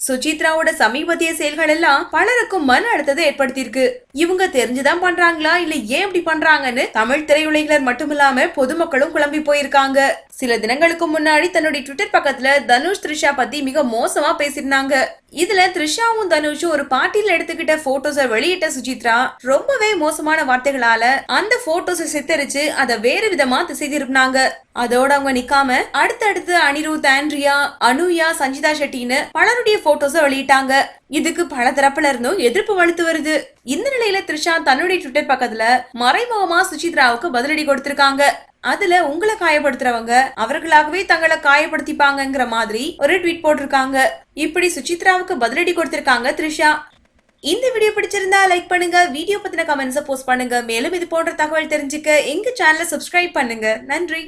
சுசித்ராவோட சமீபத்திய செயல்கள் எல்லாம் பலருக்கும் மன அழுத்தத்தை ஏற்படுத்தியிருக்கு. இவங்க தெரிஞ்சுதான் பண்றாங்களா? இல்ல ஏன் இப்படி பண்றாங்கன்னு? தமிழ் திரையுலகினர் மட்டுமில்லாம பொதுமக்களும் குழம்பி போயிருக்காங்க. சில தினங்களுக்கு முன்னாடி தன்னுடைய ட்விட்டர் பக்கத்துல தனுஷ் த்ரிஷா பத்தி மிக மோசமா பேசியிருந்தாங்க. இதுல த்ரிஷாவும் தனுஷும் ஒரு பார்ட்டியில எடுத்துக்கிட்ட போட்டோஸ வெளியிட்ட சுஜித்ரா ரொம்பவே மோசமான வார்த்தைகளால அந்த போட்டோஸை சித்தரிச்சு அதை வேறு விதமா திசை திருப்பினாங்க. அதோட அவங்க நிக்காம அடுத்தடுத்து அனிருத் ஆண்ட்ரியா அனுயா சஞ்சிதா ஷெட்டின்னு பலருடைய போட்டோஸ வெளியிட்டாங்க. இதுக்கு பல தரப்புல இருந்தும் எதிர்ப்பு வலுத்து வருது. இந்த நிலையில த்ரிஷா தன்னுடைய ட்விட்டர் பக்கத்துல மறைமுகமா சுசித்ராவுக்கு பதிலடி கொடுத்திருக்காங்க. அதுல உங்களை காயப்படுத்துறவங்க அவர்களாகவே தங்களை காயப்படுத்திப்பாங்கங்கிற மாதிரி ஒரு ட்வீட் போட்டிருக்காங்க. இப்படி சுசித்ராவுக்கு பதிலடி கொடுத்திருக்காங்க த்ரிஷா. இந்த வீடியோ பிடிச்சிருந்தா லைக் பண்ணுங்க வீடியோ பத்தின கமெண்ட்ஸை போஸ்ட் பண்ணுங்க. மேலும் இது போன்ற தகவல் தெரிஞ்சுக்க எங்க சேனலை சப்ஸ்கிரைப் பண்ணுங்க. நன்றி.